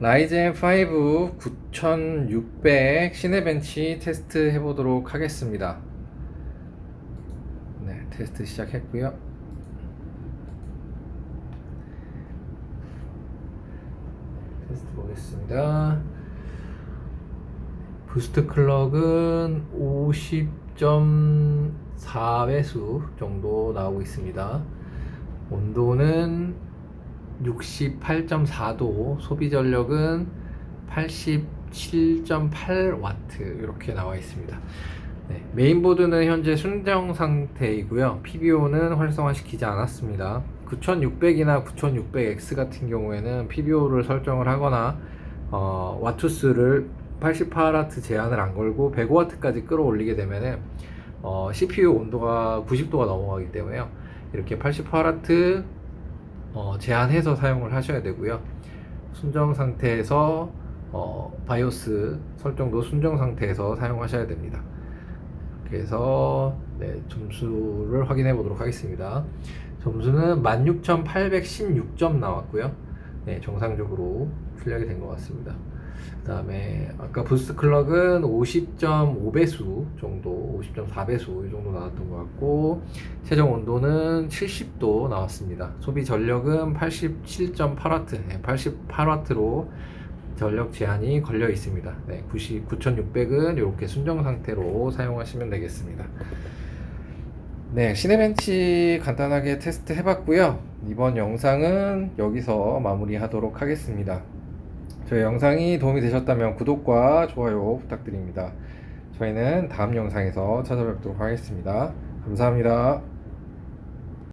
라이젠 5 9600 시네벤치 테스트 해보도록 하겠습니다. 네, 테스트 시작했고요. 테스트 보겠습니다. 부스트 클럭은 50.4배수 정도 나오고 있습니다. 온도는 68.4도, 소비 전력은 87.8와트 이렇게 나와 있습니다. 네, 메인보드는 현재 순정 상태이고요. PBO는 활성화시키지 않았습니다. 9600이나 9600X 같은 경우에는 PBO를 설정을 하거나 어, 와투수를 88W 제한을 안 걸고 105W까지 끌어올리게 되면은 어, CPU 온도가 90도가 넘어가기 때문에요. 이렇게 88W 어, 제한해서 사용을 하셔야 되고요. 순정 상태에서 어, 바이오스 설정도 순정 상태에서 사용하셔야 됩니다. 그래서 네, 점수를 확인해 보도록 하겠습니다. 점수는 16,816점 나왔고요. 네, 정상적으로 출력이 된 것 같습니다. 그 다음에 아까 부스트 클럭은 50.5배수 정도, 50.4배수 이 정도 나왔던 것 같고 최종 온도는 70도 나왔습니다. 소비 전력은 87.8W, 네, 88W로 전력 제한이 걸려 있습니다. 네, 99,600은 이렇게 순정 상태로 사용하시면 되겠습니다. 네, 시네벤치 간단하게 테스트 해봤고요. 이번 영상은 여기서 마무리하도록 하겠습니다. 저희 영상이 도움이 되셨다면 구독과 좋아요 부탁드립니다. 저희는 다음 영상에서 찾아뵙도록 하겠습니다. 감사합니다.